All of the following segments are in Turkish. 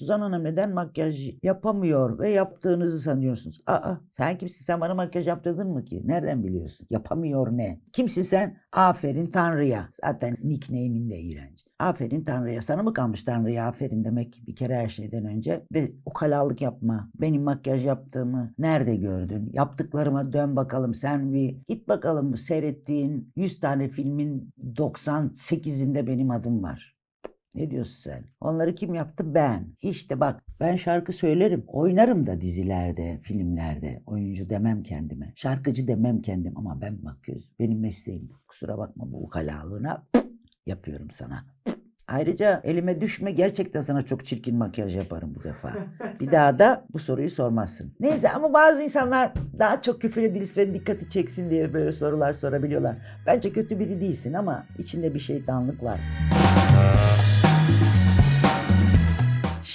Suzan Hanım neden makyaj yapamıyor ve yaptığınızı sanıyorsunuz? Aa sen kimsin? Sen bana makyaj yaptırdın mı ki? Nereden biliyorsun? Yapamıyor ne? Kimsin sen? Aferin Tanrı'ya. Zaten nickname'in de iğrenç. Aferin Tanrı'ya. Sana mı kalmış Tanrı'ya aferin demek bir kere her şeyden önce? Ve ukalalık yapma. Benim makyaj yaptığımı nerede gördün? Yaptıklarıma dön bakalım. Sen bir git bakalım seyrettiğin 100 tane filmin 98'inde benim adım var. Ne diyorsun sen? Onları kim yaptı? Ben. İşte bak ben şarkı söylerim. Oynarım da dizilerde, filmlerde. Oyuncu demem kendime. Şarkıcı demem kendim ama ben makyöz. Benim mesleğim. Kusura bakma bu ukalalığına yapıyorum sana. Ayrıca elime düşme gerçekten sana çok çirkin makyaj yaparım bu defa. Bir daha da bu soruyu sormazsın. Neyse ama bazı insanlar daha çok küfür edilirse ve dikkati çeksin diye böyle sorular sorabiliyorlar. Bence kötü biri değilsin ama içinde bir şeytanlık var.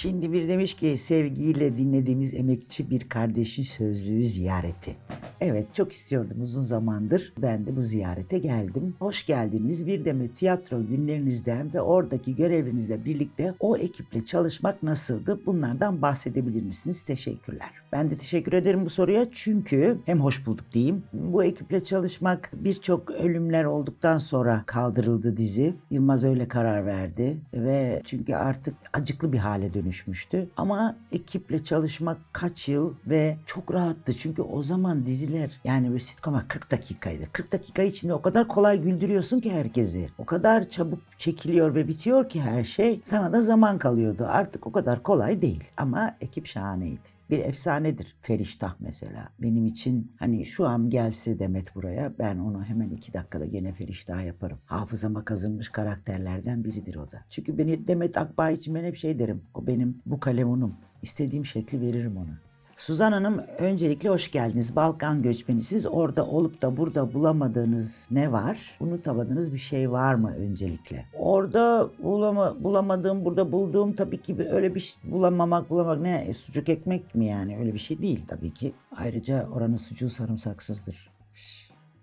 Şimdi bir demiş ki sevgiyle dinlediğimiz emekçi bir kardeşin sözlüğü ziyareti. Evet çok istiyordum uzun zamandır. Ben de bu ziyarete geldim. Hoş geldiniz. Bir demet tiyatro günlerinizden ve oradaki görevinizle birlikte o ekiple çalışmak nasıldı? Bunlardan bahsedebilir misiniz? Teşekkürler. Ben de teşekkür ederim bu soruya çünkü hem hoş bulduk diyeyim. Bu ekiple çalışmak birçok ölümler olduktan sonra kaldırıldı dizi. Yılmaz öyle karar verdi ve çünkü artık acıklı bir hale dönüşmüştü. Ama ekiple çalışmak kaç yıl ve çok rahattı. Çünkü o zaman diziler yani bir sitcom'a 40 dakikaydı. 40 dakika içinde o kadar kolay güldürüyorsun ki herkesi. O kadar çabuk çekiliyor ve bitiyor ki her şey. Sana da zaman kalıyordu. Artık o kadar kolay değil. Ama ekip şahaneydi bir efsanedir Feriştah mesela. Benim için hani şu an gelse Demet buraya ben onu hemen iki dakikada gene Feriştah yaparım. Hafızama kazınmış karakterlerden biridir o da. Çünkü beni Demet Akbağ için ben hep şey derim. O benim bu kalemunum. İstediğim şekli veririm ona. Suzan Hanım öncelikle hoş geldiniz. Balkan göçmenisiniz. Orada olup da burada bulamadığınız ne var? Unutamadığınız bir şey var mı öncelikle? Orada bulama, bulamadığım, burada bulduğum tabii ki öyle bir şey, bulamamak, bulamak ne? E, sucuk ekmek mi yani? Öyle bir şey değil tabii ki. Ayrıca oranın sucuğu sarımsaksızdır.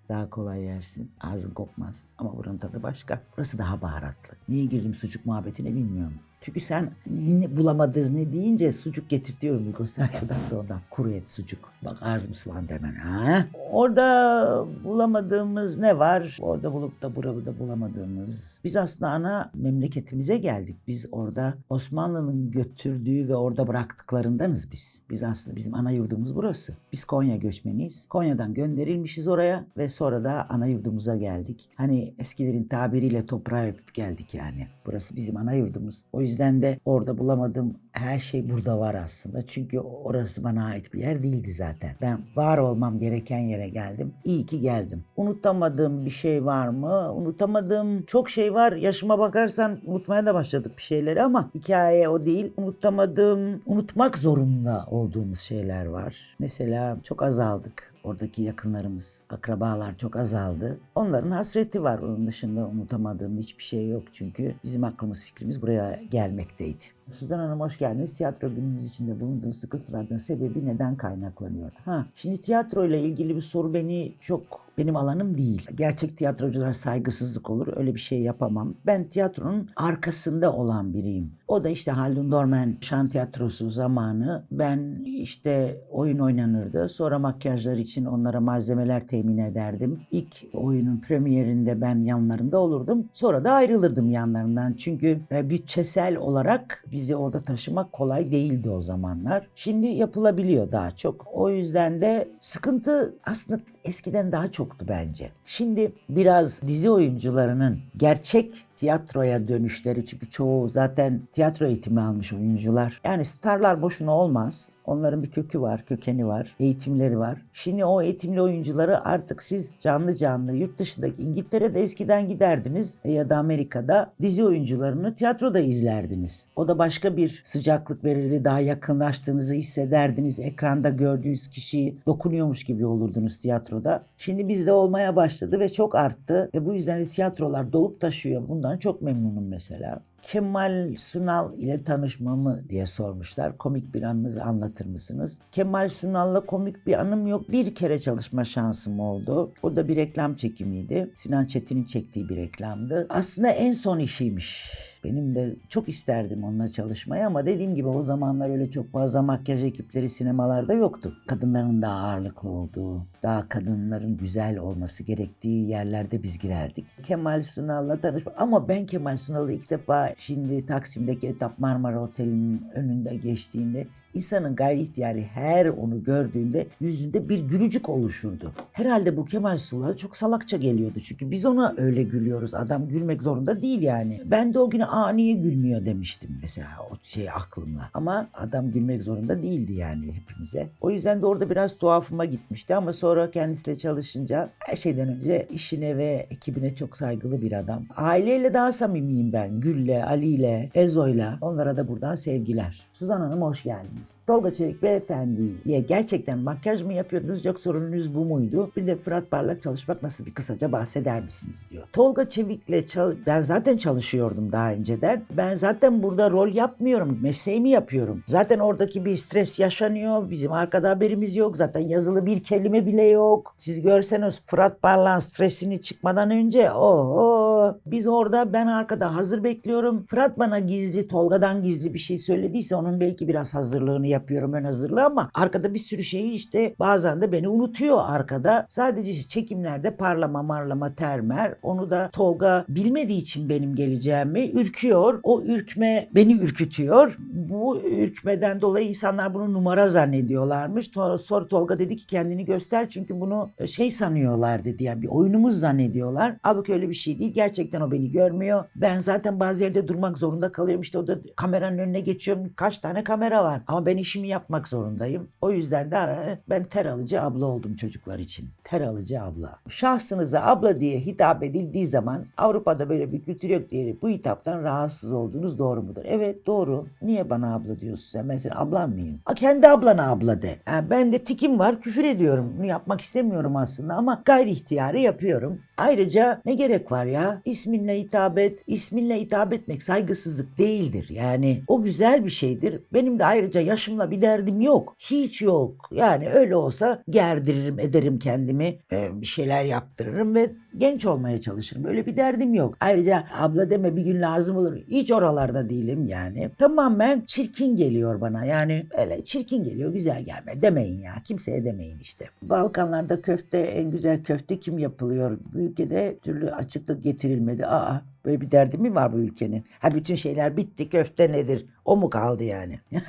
Daha kolay yersin. Ağzın kokmaz. Ama buranın tadı başka. Burası daha baharatlı. Niye girdim sucuk muhabbetine bilmiyorum. Çünkü sen ne bulamadınız ne deyince sucuk getirtiyorum Yugoslavya'dan da ondan. Kuru et sucuk. Bak ağzım sulandı hemen ha. Orada bulamadığımız ne var? Orada bulup da burada bulamadığımız. Biz aslında ana memleketimize geldik. Biz orada Osmanlı'nın götürdüğü ve orada bıraktıklarındanız biz. Biz aslında bizim ana yurdumuz burası. Biz Konya göçmeniyiz. Konya'dan gönderilmişiz oraya ve sonra da ana yurdumuza geldik. Hani eskilerin tabiriyle toprağa öpüp geldik yani. Burası bizim ana yurdumuz. O yüzden de orada bulamadığım her şey burada var aslında. Çünkü orası bana ait bir yer değildi zaten. Ben var olmam gereken yere geldim. İyi ki geldim. Unutamadığım bir şey var mı? Unutamadığım çok şey var. Yaşıma bakarsan unutmaya da başladık bir şeyleri ama hikaye o değil. Unutamadığım, unutmak zorunda olduğumuz şeyler var. Mesela çok azaldık. Oradaki yakınlarımız, akrabalar çok azaldı. Onların hasreti var. Onun dışında unutamadığım hiçbir şey yok çünkü bizim aklımız fikrimiz buraya gelmekteydi. Suzan Hanım hoş geldiniz. Tiyatro gününüz içinde bulunduğunuz sıkıntılardan sebebi neden kaynaklanıyor? Ha, şimdi tiyatro ile ilgili bir soru beni çok benim alanım değil. Gerçek tiyatrocular saygısızlık olur. Öyle bir şey yapamam. Ben tiyatronun arkasında olan biriyim. O da işte Haldun Dorman şan tiyatrosu zamanı ben işte oyun oynanırdı. Sonra makyajlar için onlara malzemeler temin ederdim. İlk oyunun premierinde ben yanlarında olurdum. Sonra da ayrılırdım yanlarından. Çünkü e, bütçesel olarak bizi orada taşımak kolay değildi o zamanlar. Şimdi yapılabiliyor daha çok. O yüzden de sıkıntı aslında eskiden daha çoktu bence. Şimdi biraz dizi oyuncularının gerçek tiyatroya dönüşleri çünkü çoğu zaten tiyatro eğitimi almış oyuncular. Yani starlar boşuna olmaz. Onların bir kökü var, kökeni var, eğitimleri var. Şimdi o eğitimli oyuncuları artık siz canlı canlı yurt dışındaki İngiltere'de eskiden giderdiniz ya da Amerika'da dizi oyuncularını tiyatroda izlerdiniz. O da başka bir sıcaklık verirdi. Daha yakınlaştığınızı hissederdiniz. Ekranda gördüğünüz kişiyi dokunuyormuş gibi olurdunuz tiyatroda. Şimdi bizde olmaya başladı ve çok arttı. Ve bu yüzden de tiyatrolar dolup taşıyor. Bundan çok memnunum mesela. Kemal Sunal ile tanışmamı diye sormuşlar. Komik bir anınızı anlatır mısınız? Kemal Sunal'la komik bir anım yok. Bir kere çalışma şansım oldu. O da bir reklam çekimiydi. Sinan Çetin'in çektiği bir reklamdı. Aslında en son işiymiş. Benim de çok isterdim onunla çalışmayı ama dediğim gibi o zamanlar öyle çok fazla makyaj ekipleri sinemalarda yoktu. Kadınların daha ağırlıklı olduğu, daha kadınların güzel olması gerektiği yerlerde biz girerdik. Kemal Sunal'la tanışmak ama ben Kemal Sunal'ı ilk defa şimdi Taksim'deki Etap Marmara Oteli'nin önünde geçtiğinde İnsanın gayri ihtiyari her onu gördüğünde yüzünde bir gülücük oluşurdu. Herhalde bu Kemal Sunal çok salakça geliyordu çünkü biz ona öyle gülüyoruz. Adam gülmek zorunda değil yani. Ben de o güne aa niye gülmüyor demiştim mesela o şey aklımla. Ama adam gülmek zorunda değildi yani hepimize. O yüzden de orada biraz tuhafıma gitmişti ama sonra kendisiyle çalışınca her şeyden önce işine ve ekibine çok saygılı bir adam. Aileyle daha samimiyim ben. Gül'le, Ali'yle, Ezo'yla. Onlara da buradan sevgiler. Suzan Hanım hoş geldiniz. Tolga Çevik beyefendiye gerçekten makyaj mı yapıyordunuz yoksa sorununuz bu muydu? Bir de Fırat Parlak çalışmak nasıl bir kısaca bahseder misiniz diyor. Tolga Çevik'le çal- ben zaten çalışıyordum daha önceden. Ben zaten burada rol yapmıyorum. Mesleğimi yapıyorum. Zaten oradaki bir stres yaşanıyor. Bizim arkada haberimiz yok. Zaten yazılı bir kelime bile yok. Siz görseniz Fırat Parlak'ın stresini çıkmadan önce o biz orada ben arkada hazır bekliyorum. Fırat bana gizli Tolga'dan gizli bir şey söylediyse onun belki biraz hazırlığını yapıyorum ön hazırlığı ama arkada bir sürü şeyi işte bazen de beni unutuyor arkada. Sadece işte çekimlerde parlama marlama termer. Onu da Tolga bilmediği için benim geleceğimi ürküyor. O ürkme beni ürkütüyor. Bu ürkmeden dolayı insanlar bunu numara zannediyorlarmış. Sonra Tolga dedi ki kendini göster çünkü bunu şey sanıyorlar dedi. Yani bir oyunumuz zannediyorlar. Halbuki öyle bir şey değil. Gerçekten o beni görmüyor. Ben zaten bazı yerde durmak zorunda kalıyorum. İşte o da kameranın önüne geçiyorum. Kaç tane kamera var. Ama ben işimi yapmak zorundayım. O yüzden de e, ben ter alıcı abla oldum çocuklar için. Ter alıcı abla. Şahsınıza abla diye hitap edildiği zaman Avrupa'da böyle bir kültür yok diye bu hitaptan rahatsız olduğunuz doğru mudur? Evet doğru. Niye bana abla diyorsun sen? Ben senin ablan mıyım? Ha, kendi ablana abla de. Ha, ben de tikim var küfür ediyorum. Bunu yapmak istemiyorum aslında ama gayri ihtiyarı yapıyorum. Ayrıca ne gerek var ya? İsminle hitap et. İsminle hitap etmek saygısızlık değildir. Yani o güzel bir şeydir. Benim de ayrıca yaşımla bir derdim yok. Hiç yok. Yani öyle olsa gerdiririm ederim kendimi. e, bir şeyler yaptırırım ve genç olmaya çalışırım. Öyle bir derdim yok. Ayrıca abla deme bir gün lazım olur. Hiç oralarda değilim yani. Tamamen çirkin geliyor bana. Yani öyle çirkin geliyor güzel gelme demeyin ya. Kimseye demeyin işte. Balkanlarda köfte en güzel köfte kim yapılıyor? Bu ülkede türlü açıklık getirilmedi. Aa böyle bir derdi mi var bu ülkenin? Ha bütün şeyler bitti köfte nedir? O mu kaldı yani?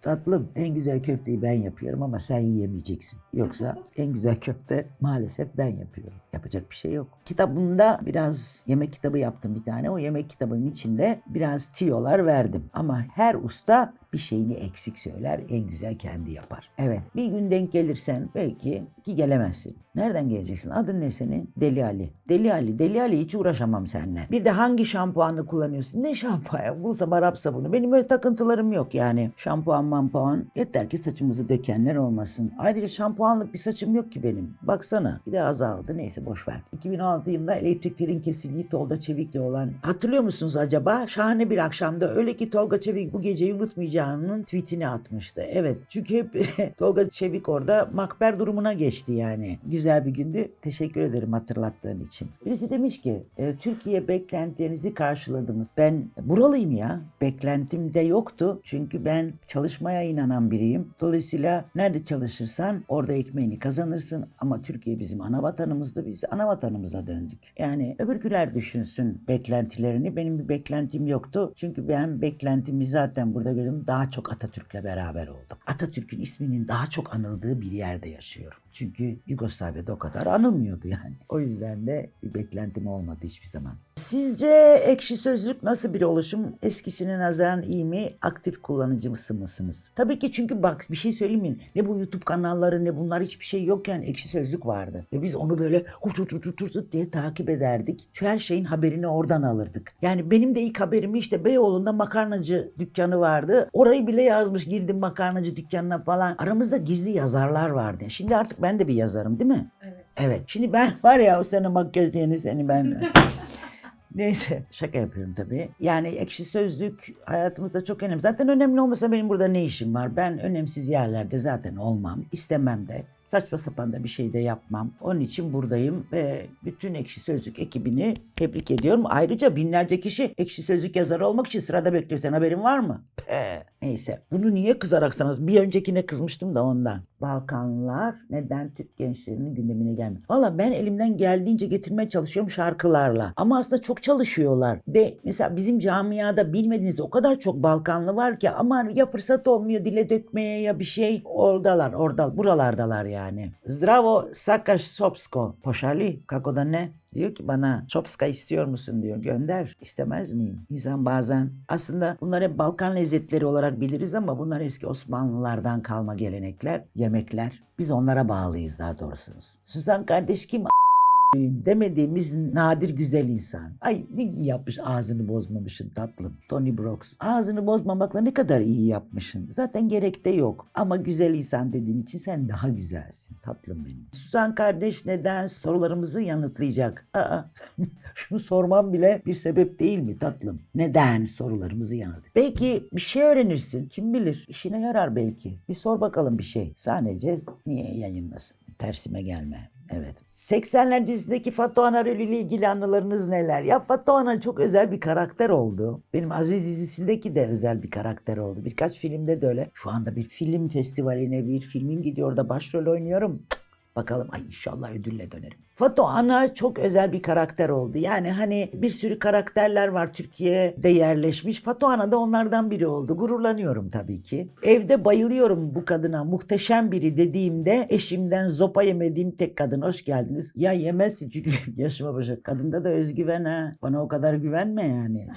Tatlım en güzel köfteyi ben yapıyorum ama sen yiyemeyeceksin. Yoksa en güzel köfte maalesef ben yapıyorum. Yapacak bir şey yok. Kitabımda biraz yemek kitabı yaptım bir tane. O yemek kitabının içinde biraz tiyolar verdim. Ama her usta bir şeyini eksik söyler, en güzel kendi yapar. Evet, bir gün denk gelirsen belki ki gelemezsin. Nereden geleceksin? Adın ne senin? Deli Ali. Deli Ali, Deli Ali hiç uğraşamam seninle. Bir de hangi şampuanı kullanıyorsun? Ne şampuanı? Bulsam Arap sabunu. Benim öyle takıntılarım yok yani. Şampuan mampuan. Yeter ki saçımızı dökenler olmasın. Ayrıca şampuanlık bir saçım yok ki benim. Baksana. Bir de azaldı. Neyse boş ver. 2016 yılında elektriklerin kesildiği Tolga Çevik'le olan hatırlıyor musunuz acaba? Şahane bir akşamda öyle ki Tolga Çevik bu geceyi unutmayacağının tweetini atmıştı. Evet. Çünkü hep Tolga Çevik orada makber durumuna geçti yani. Güzel bir gündü. Teşekkür ederim hatırlattığın için. Birisi demiş ki e, Türkiye beklentilerinizi karşıladınız. Ben buralıyım ya. Beklentim de yoktu. Çünkü ben çalışmaya inanan biriyim. Dolayısıyla nerede çalışırsan orada ekmeğini kazanırsın. Ama Türkiye bizim ana vatanımızdı. Biz ana vatanımıza döndük. Yani öbürküler düşünsün beklentilerini. Benim bir beklentim yoktu. Çünkü ben beklentimi zaten burada gördüm. Daha çok Atatürk'le beraber oldum. Atatürk'ün isminin daha çok anıldığı bir yerde yaşıyorum. Çünkü Yugoslavya'da o kadar anılmıyordu yani. O yüzden de bir beklentim olmadı hiçbir zaman. Sizce ekşi sözlük nasıl bir oluşum? Eskisine nazaran iyi mi? Aktif kullanıcı mısınız? Tabii ki çünkü bak bir şey söyleyeyim mi? Ne bu YouTube kanalları ne bunlar hiçbir şey yokken ekşi sözlük vardı. Ve biz onu böyle hut hut hut hut hut diye takip ederdik. Şu her şeyin haberini oradan alırdık. Yani benim de ilk haberimi işte Beyoğlu'nda makarnacı dükkanı vardı. Orayı bile yazmış girdim makarnacı dükkanına falan. Aramızda gizli yazarlar vardı. Şimdi artık ben de bir yazarım değil mi? Evet. Evet. Şimdi ben var ya o sene makyaj diyeni seni ben... Neyse şaka yapıyorum tabii. Yani ekşi sözlük hayatımızda çok önemli. Zaten önemli olmasa benim burada ne işim var? Ben önemsiz yerlerde zaten olmam. istemem de. Saçma sapan da bir şey de yapmam. Onun için buradayım ve bütün Ekşi Sözlük ekibini tebrik ediyorum. Ayrıca binlerce kişi Ekşi Sözlük yazarı olmak için sırada bekliyor. Sen haberin var mı? Pe. Neyse. Bunu niye kızaraksanız bir öncekine kızmıştım da ondan. Balkanlar neden Türk gençlerinin gündemine gelmiyor? Valla ben elimden geldiğince getirmeye çalışıyorum şarkılarla. Ama aslında çok çalışıyorlar. Ve mesela bizim camiada bilmediğiniz o kadar çok Balkanlı var ki ama ya fırsat olmuyor dile dökmeye ya bir şey. Oradalar, orada, buralardalar yani. Zdravo Sakaş Sopsko. Poşali. Kako da ne? Diyor ki bana Sopska istiyor musun diyor. Gönder. İstemez miyim? İnsan bazen aslında bunlar Balkan lezzetleri olarak biliriz ama bunlar eski Osmanlılardan kalma gelenekler, yemekler. Biz onlara bağlıyız daha doğrusu. Suzan kardeş kim? Demediğimiz nadir güzel insan. Ay ne iyi yapmış ağzını bozmamışsın tatlım. Tony Brooks. Ağzını bozmamakla ne kadar iyi yapmışsın. Zaten gerek de yok. Ama güzel insan dediğin için sen daha güzelsin. Tatlım benim. Suzan kardeş neden sorularımızı yanıtlayacak? Aa, şunu sormam bile bir sebep değil mi tatlım? Neden sorularımızı yanıt? Belki bir şey öğrenirsin. Kim bilir? İşine yarar belki. Bir sor bakalım bir şey. Sadece niye yayınlasın? Tersime gelme. Evet. 80'ler dizisindeki Fatih Anar ile ilgili anılarınız neler? Ya Fatih Anar çok özel bir karakter oldu. Benim Aziz dizisindeki de özel bir karakter oldu. Birkaç filmde de öyle. Şu anda bir film festivaline bir filmim gidiyor da başrol oynuyorum. Bakalım ay inşallah ödülle dönerim. Fato Ana çok özel bir karakter oldu. Yani hani bir sürü karakterler var Türkiye'de yerleşmiş. Fato Ana da onlardan biri oldu. Gururlanıyorum tabii ki. Evde bayılıyorum bu kadına. Muhteşem biri dediğimde eşimden zopa yemediğim tek kadın. Hoş geldiniz. Ya yemezsin çünkü yaşıma başa. Kadında da özgüven ha. Bana o kadar güvenme yani.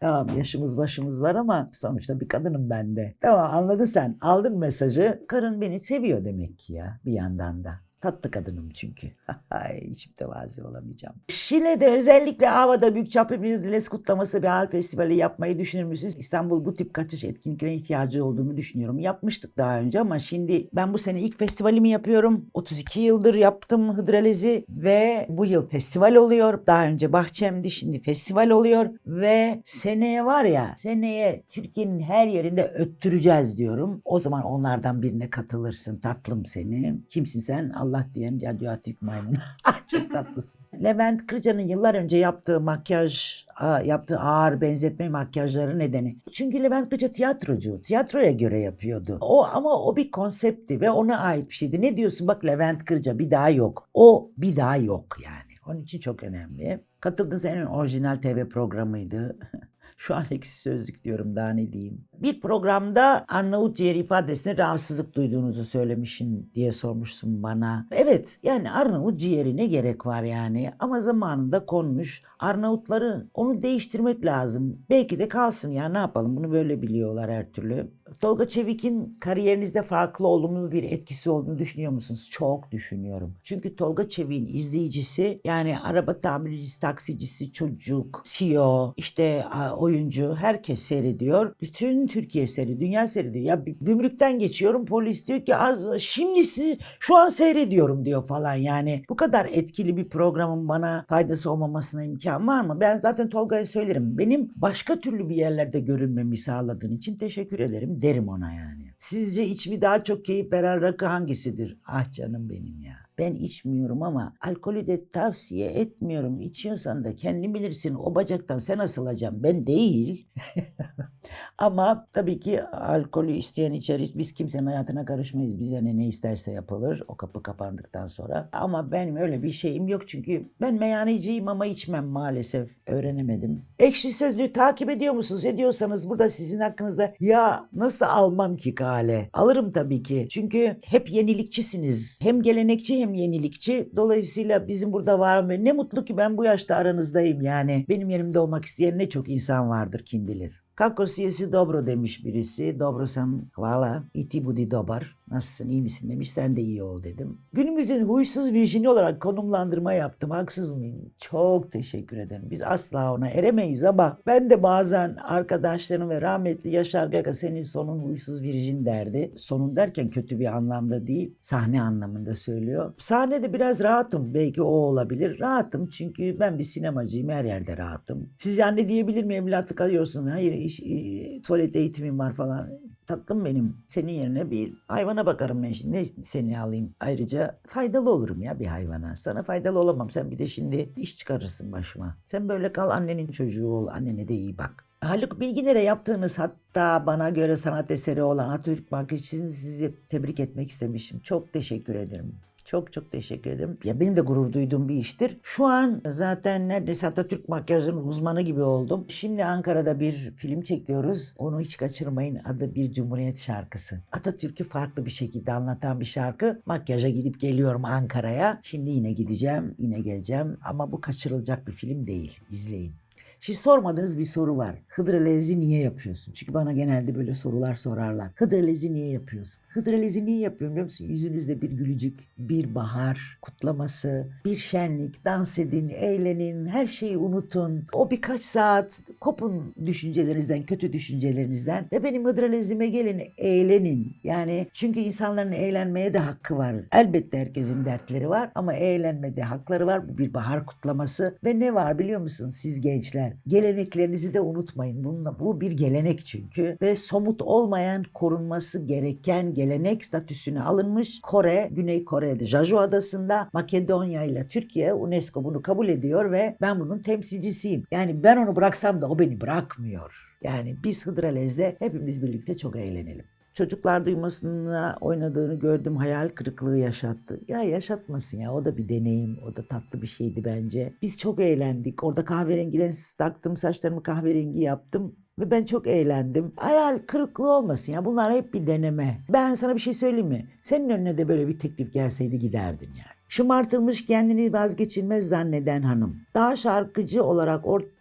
Tamam yaşımız başımız var ama sonuçta bir kadınım ben de. Tamam anladın sen. Aldın mesajı. Karın beni seviyor demek ki ya bir yandan da. Tatlı kadınım çünkü. Hiç mütevazi olamayacağım. Şile'de özellikle Ava'da büyük çaplı bir Diles kutlaması bir hal festivali yapmayı düşünür müsünüz? İstanbul bu tip kaçış etkinliklerine ihtiyacı olduğunu düşünüyorum. Yapmıştık daha önce ama şimdi ben bu sene ilk festivalimi yapıyorum. 32 yıldır yaptım Hıdrellez'i ve bu yıl festival oluyor. Daha önce Bahçem'di şimdi festival oluyor ve seneye var ya seneye Türkiye'nin her yerinde öttüreceğiz diyorum. O zaman onlardan birine katılırsın tatlım seni. Kimsin sen? Allah diyen radyoaktif maymun. Ah, Çok tatlısın. Levent Kırca'nın yıllar önce yaptığı makyaj, yaptığı ağır benzetme makyajları nedeni. Çünkü Levent Kırca tiyatrocu. Tiyatroya göre yapıyordu. O ama o bir konseptti ve ona ait bir şeydi. Ne diyorsun bak Levent Kırca bir daha yok. O bir daha yok yani. Onun için çok önemli. Katıldığınız en orijinal TV programıydı. Şu an eksi sözlük diyorum daha ne diyeyim. Bir programda Arnavut ciğer ifadesine rahatsızlık duyduğunuzu söylemişim diye sormuşsun bana. Evet yani Arnavut ciğeri ne gerek var yani ama zamanında konmuş. Arnavutları onu değiştirmek lazım. Belki de kalsın ya ne yapalım bunu böyle biliyorlar her türlü. Tolga Çevik'in kariyerinizde farklı olumlu bir etkisi olduğunu düşünüyor musunuz? Çok düşünüyorum. Çünkü Tolga Çevik'in izleyicisi yani araba tamircisi, taksicisi, çocuk, CEO, işte oyuncu herkes seyrediyor. Bütün Türkiye seyrediyor, dünya seyrediyor. Ya gümrükten geçiyorum polis diyor ki az şimdi siz şu an seyrediyorum diyor falan yani. Bu kadar etkili bir programın bana faydası olmamasına imkan var mı? Ben zaten Tolga'ya söylerim. Benim başka türlü bir yerlerde görünmemi sağladığın için teşekkür ederim derim ona yani. Sizce içimi daha çok keyif veren rakı hangisidir? Ah canım benim ya. Ben içmiyorum ama alkolü de tavsiye etmiyorum. İçiyorsan da kendin bilirsin o bacaktan sen asılacaksın. Ben değil. ama tabii ki alkolü isteyen içeriz. Biz kimsenin hayatına karışmayız. Bize ne, ne isterse yapılır o kapı kapandıktan sonra. Ama benim öyle bir şeyim yok çünkü ben meyhaneciyim ama içmem maalesef. Öğrenemedim. Ekşi Sözlüğü takip ediyor musunuz? Ediyorsanız burada sizin hakkınızda ya nasıl almam ki Kale? Alırım tabii ki. Çünkü hep yenilikçisiniz. Hem gelenekçi hem yenilikçi. Dolayısıyla bizim burada var mı? Ne mutlu ki ben bu yaşta aranızdayım yani. Benim yerimde olmak isteyen ne çok insan vardır kim bilir. Kako siyasi dobro demiş birisi. Dobro sam hvala. İti budi dobar. Nasılsın iyi misin demiş. Sen de iyi ol dedim. Günümüzün huysuz virjini olarak konumlandırma yaptım. Haksız mıyım? Çok teşekkür ederim. Biz asla ona eremeyiz ama ben de bazen arkadaşlarım ve rahmetli Yaşar Gaga senin sonun huysuz virjin derdi. Sonun derken kötü bir anlamda değil. Sahne anlamında söylüyor. Sahnede biraz rahatım. Belki o olabilir. Rahatım çünkü ben bir sinemacıyım. Her yerde rahatım. Siz anne diyebilir mi evlatlık alıyorsun? Hayır iş, e, tuvalet eğitimim var falan. Tatlım benim. Senin yerine bir hayvana bakarım ben şimdi. Seni alayım. Ayrıca faydalı olurum ya bir hayvana. Sana faydalı olamam. Sen bir de şimdi iş çıkarırsın başıma. Sen böyle kal annenin çocuğu ol. Annene de iyi bak. Haluk Bilginer'e yaptığınız hatta bana göre sanat eseri olan Atatürk Markı için sizi tebrik etmek istemişim. Çok teşekkür ederim. Çok çok teşekkür ederim. Ya benim de gurur duyduğum bir iştir. Şu an zaten neredeyse Atatürk makyajının uzmanı gibi oldum. Şimdi Ankara'da bir film çekiyoruz. Onu hiç kaçırmayın. Adı Bir Cumhuriyet şarkısı. Atatürk'ü farklı bir şekilde anlatan bir şarkı. Makyaja gidip geliyorum Ankara'ya. Şimdi yine gideceğim, yine geleceğim. Ama bu kaçırılacak bir film değil. İzleyin. Şimdi sormadığınız bir soru var. Hıdrellezi niye yapıyorsun? Çünkü bana genelde böyle sorular sorarlar. Hıdrellezi niye yapıyorsun? Hıdrellezi niye yapıyorum biliyor musun? Yüzünüzde bir gülücük, bir bahar kutlaması, bir şenlik, dans edin, eğlenin, her şeyi unutun. O birkaç saat kopun düşüncelerinizden, kötü düşüncelerinizden ve benim hıdrellezime gelin, eğlenin. Yani çünkü insanların eğlenmeye de hakkı var. Elbette herkesin dertleri var ama eğlenmede hakları var. Bu bir bahar kutlaması ve ne var biliyor musun siz gençler? Geleneklerinizi de unutmayın. Bununla, bu bir gelenek çünkü ve somut olmayan korunması gereken gelenek statüsüne alınmış Kore, Güney Kore'de Jeju Adası'nda Makedonya ile Türkiye UNESCO bunu kabul ediyor ve ben bunun temsilcisiyim. Yani ben onu bıraksam da o beni bırakmıyor. Yani biz Hıdrellez'de hepimiz birlikte çok eğlenelim. Çocuklar duymasına oynadığını gördüm. Hayal kırıklığı yaşattı. Ya yaşatmasın ya. O da bir deneyim. O da tatlı bir şeydi bence. Biz çok eğlendik. Orada kahverengi lens taktım. Saçlarımı kahverengi yaptım. Ve ben çok eğlendim. Hayal kırıklığı olmasın ya. Bunlar hep bir deneme. Ben sana bir şey söyleyeyim mi? Senin önüne de böyle bir teklif gelseydi giderdin yani. Şımartılmış kendini vazgeçilmez zanneden hanım. Daha şarkıcı olarak ortaya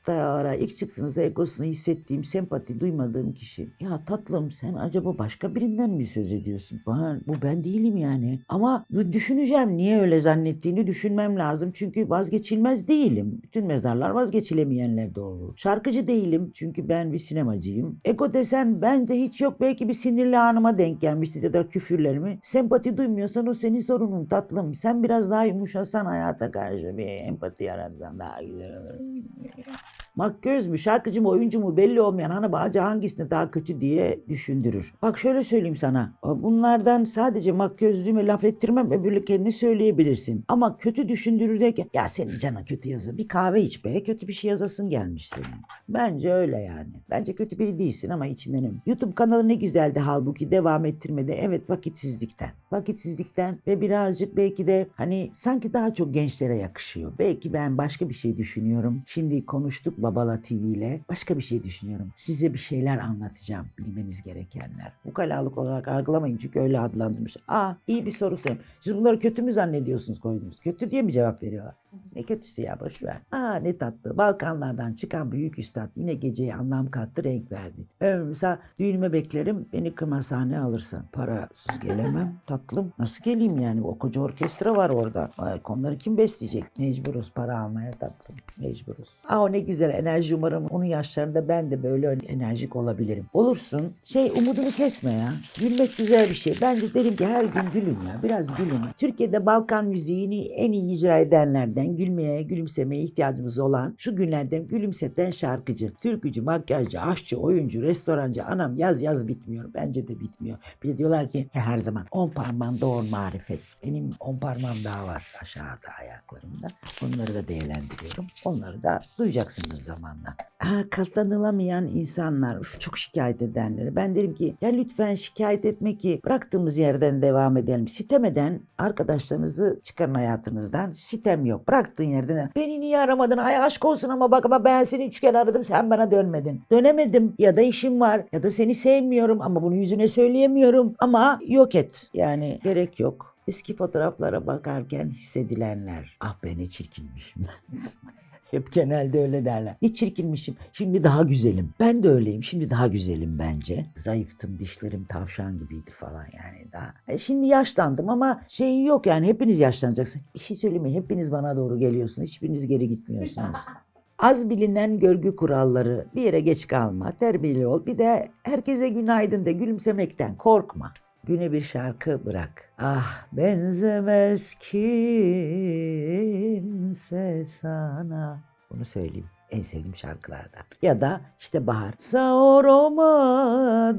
ilk çıktığınızda egosunu hissettiğim, sempati duymadığım kişi. Ya tatlım sen acaba başka birinden mi söz ediyorsun? Ben, bu ben değilim yani. Ama düşüneceğim niye öyle zannettiğini düşünmem lazım. Çünkü vazgeçilmez değilim. Bütün mezarlar vazgeçilemeyenler de olur. Şarkıcı değilim çünkü ben bir sinemacıyım. Ego desen bende hiç yok. Belki bir sinirli anıma denk gelmiştir ya da küfürlerimi. Sempati duymuyorsan o senin sorunun tatlım. Sen biraz daha yumuşasan hayata karşı bir empati yaratsan daha güzel olur. Makyöz mü, şarkıcı mı, oyuncu mu belli olmayan hanım ağacı hangisini daha kötü diye düşündürür. Bak şöyle söyleyeyim sana. Bunlardan sadece makyözlüğüme laf ettirmem öbürlüklerini söyleyebilirsin. Ama kötü düşündürür derken ya senin canın kötü yazı. Bir kahve iç be. Kötü bir şey yazasın gelmiş senin. Bence öyle yani. Bence kötü biri değilsin ama içindenim. YouTube kanalı ne güzeldi halbuki devam ettirmedi. Evet vakitsizlikten. Vakitsizlikten ve birazcık belki de hani sanki daha çok gençlere yakışıyor. Belki ben başka bir şey düşünüyorum. Şimdi konuştuk Babala TV ile. Başka bir şey düşünüyorum. Size bir şeyler anlatacağım. Bilmeniz gerekenler. Bu kalalık olarak algılamayın çünkü öyle adlandırmış. Aa iyi bir soru sorayım. Siz bunları kötü mü zannediyorsunuz koydunuz? Kötü diye mi cevap veriyorlar? Ne kötüsü ya boş ver. Aa ne tatlı. Balkanlardan çıkan büyük üstad yine geceye anlam kattı, renk verdi. Mesela düğünüme beklerim, beni kırmasahane alırsan. Parasız gelemem tatlım. Nasıl geleyim yani? O koca orkestra var orada. Ay, onları kim besleyecek? Mecburuz para almaya tatlım. Mecburuz. Aa o ne güzel enerji umarım onun yaşlarında ben de böyle enerjik olabilirim. Olursun. Şey umudunu kesme ya. Gülmek güzel bir şey. Ben de derim ki her gün gülün ya. Biraz gülün. Türkiye'de Balkan müziğini en iyi icra edenlerden gülmeye, gülümsemeye ihtiyacımız olan şu günlerde gülümseten şarkıcı, türkücü, makyajcı, aşçı, oyuncu, restorancı, anam yaz yaz bitmiyor. Bence de bitmiyor. Bir de diyorlar ki "He, her zaman on parmağında on marifet. Benim on parmağım daha var aşağıda ayaklarımda. Onları da değerlendiriyorum. Onları da duyacaksınız zamanla. Ha, katlanılamayan insanlar, uf, çok şikayet edenleri. Ben derim ki ya lütfen şikayet etme ki bıraktığımız yerden devam edelim. Sitem eden arkadaşlarınızı çıkarın hayatınızdan. Sitem yok. Bıraktığın yerden. Beni niye aramadın? Ay aşk olsun ama bak ama ben seni üç kere aradım sen bana dönmedin. Dönemedim ya da işim var ya da seni sevmiyorum ama bunu yüzüne söyleyemiyorum ama yok et. Yani gerek yok. Eski fotoğraflara bakarken hissedilenler. Ah be ne çirkinmişim. Hep genelde öyle derler. Ne çirkinmişim. Şimdi daha güzelim. Ben de öyleyim. Şimdi daha güzelim bence. Zayıftım. Dişlerim tavşan gibiydi falan yani daha. E şimdi yaşlandım ama şey yok yani. Hepiniz yaşlanacaksınız. Bir şey söyleyeyim mi? Hepiniz bana doğru geliyorsunuz. Hiçbiriniz geri gitmiyorsunuz. Az bilinen görgü kuralları, bir yere geç kalma, terbiyeli ol. Bir de herkese günaydın de gülümsemekten korkma. Güne bir şarkı bırak. Ah benzemez kimse sana. Bunu söyleyeyim. En sevdiğim şarkılardan. Ya da işte Bahar. Saoroma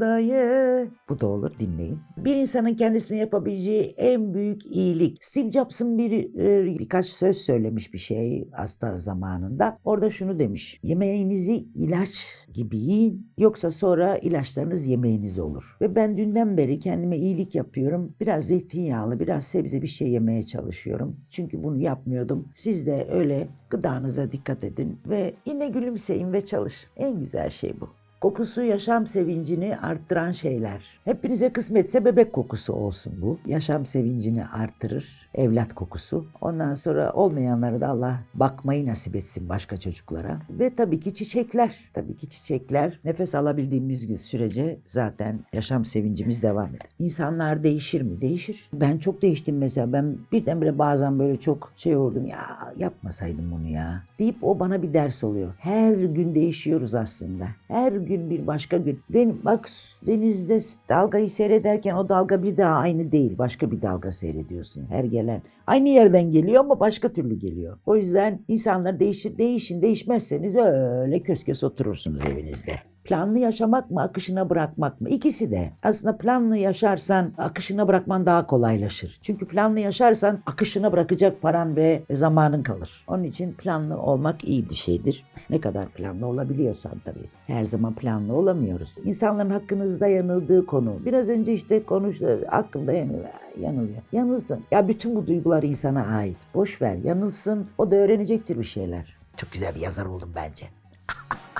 daye. Bu da olur dinleyin. Bir insanın kendisine yapabileceği en büyük iyilik. Steve Jobs'ın bir e, birkaç söz söylemiş bir şey hasta zamanında. Orada şunu demiş. Yemeğinizi ilaç gibi yiyin yoksa sonra ilaçlarınız yemeğiniz olur. Ve ben dünden beri kendime iyilik yapıyorum. Biraz zeytinyağlı, biraz sebze bir şey yemeye çalışıyorum. Çünkü bunu yapmıyordum. Siz de öyle gıdanıza dikkat edin ve yine gülümseyin ve çalışın. En güzel şey bu. Kokusu yaşam sevincini arttıran şeyler. Hepinize kısmetse bebek kokusu olsun bu. Yaşam sevincini artırır. Evlat kokusu. Ondan sonra olmayanlara da Allah bakmayı nasip etsin başka çocuklara. Ve tabii ki çiçekler. Tabii ki çiçekler. Nefes alabildiğimiz gün sürece zaten yaşam sevincimiz devam eder. İnsanlar değişir mi? Değişir. Ben çok değiştim mesela. Ben birdenbire bazen böyle çok şey oldum. Ya yapmasaydım bunu ya. Deyip o bana bir ders oluyor. Her gün değişiyoruz aslında. Her gün bir başka gün. Den, bak denizde dalgayı seyrederken o dalga bir daha aynı değil. Başka bir dalga seyrediyorsun. Her gelen aynı yerden geliyor ama başka türlü geliyor. O yüzden insanlar değişir, değişin, değişmezseniz öyle kös kös oturursunuz evinizde. Planlı yaşamak mı, akışına bırakmak mı? İkisi de. Aslında planlı yaşarsan akışına bırakman daha kolaylaşır. Çünkü planlı yaşarsan akışına bırakacak paran ve zamanın kalır. Onun için planlı olmak iyi bir şeydir. Ne kadar planlı olabiliyorsan tabii. Her zaman planlı olamıyoruz. İnsanların hakkınızda yanıldığı konu. Biraz önce işte konuştu. Hakkında yanılıyor. yanılıyor. Yanılsın. Ya bütün bu duygular insana ait. Boş ver. Yanılsın. O da öğrenecektir bir şeyler. Çok güzel bir yazar oldum bence.